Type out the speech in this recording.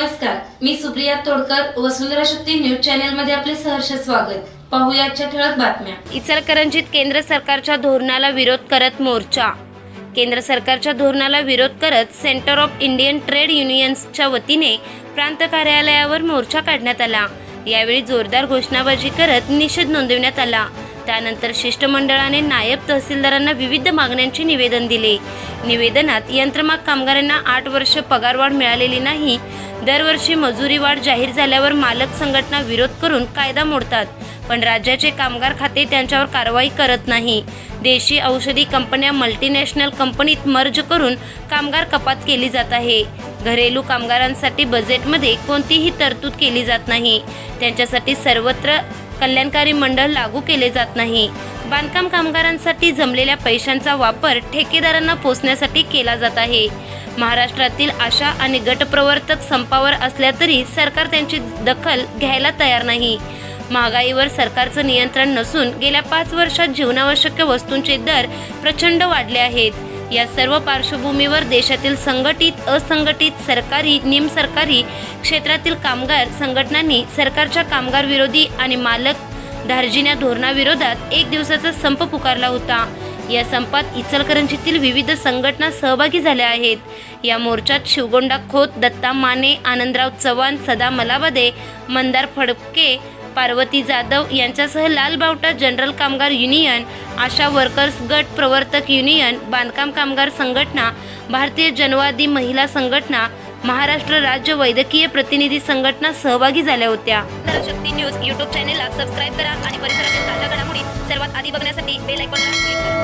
नमस्कार मी सुप्रिया तोडकर वसुंधरा शक्ती न्यूज चॅनलमध्ये आपले सहर्ष स्वागत. पाहुयाच्या ठळक बातम्या. इचलकरंजीत केंद्र सरकारच्या धोरणाला विरोध करत मोर्चा. केंद्र सरकारच्या धोरणाला विरोध करत सेंटर ऑफ इंडियन ट्रेड युनियन्सच्या वतीने प्रांत कार्यालयावर मोर्चा काढण्यात आला. यावेळी जोरदार घोषणाबाजी करत निषेध नोंदवण्यात आला. त्यानंतर शिष्टमंडळाने नायब तहसीलदारांना विविध मागण्यांचे निवेदन दिले. निवेदनात यंत्रमाग कामगारांना आठ वर्ष पगारवाढ मिळालेली नाही. दरवर्षी मजुरी वाढ जाहीर झाल्यावर मालक संघटना विरोध करून कायदा मोडतात. पण राज्याचे कामगार खाते त्यांच्यावर कारवाई करत नाही. देशी औषधी कंपन्या मल्टीनॅशनल कंपनीत मर्ज करून कामगार कपात केली जात आहे. घरेलू कामगारांसाठी बजेटमध्ये कोणतीही तरतूद केली जात नाही. त्यांच्यासाठी सर्वत्र कल्याणकारी मंडळ लागू केले जात नाही. बांधकाम कामगारांसाठी जमलेल्या पैशांचा वापर ठेकेदारांना पोचण्यासाठी केला जात आहे. महाराष्ट्रातील आशा आणि गटप्रवर्तक संपावर असल्या तरी सरकार त्यांची दखल घ्यायला तयार नाही. महागाईवर सरकारचं नियंत्रण नसून गेल्या पाच वर्षात जीवनावश्यक वस्तूंचे दर प्रचंड वाढले आहेत. या सर्व पार्श्वभूमीवर देशातील संघटित असंघटित सरकारी निमसरकारी क्षेत्रातील कामगार संघटनांनी सरकारच्या कामगार विरोधी आणि मालक धार्जिन्या धोरणाविरोधात एक दिवसाचा संप पुकारला होता. या संपात इचलकरंजीतील विविध संघटना सहभागी झाल्या आहेत. या मोर्चात शिवगोंडा खोत दत्ता माने आनंदराव चव्हाण सदा मलाबदे मंदार फडके पार्वती जाधव यांच्यासह Lal Bawta general Kamgar union Asha workers गट प्रवर्तक युनियन बांधकाम कामगार संघटना भारतीय जनवादी महिला संघटना महाराष्ट्र राज्य वैद्यकीय प्रतिनिधी संघटना सहभागी झाल्या होत्या. शक्ती न्यूज युट्यूब चॅनेलला सबस्क्राईब करा आणि परिसरातील ताज्या घडामोडी सर्वात आधी बघण्यासाठी बेल आयकॉनला क्लिक करा.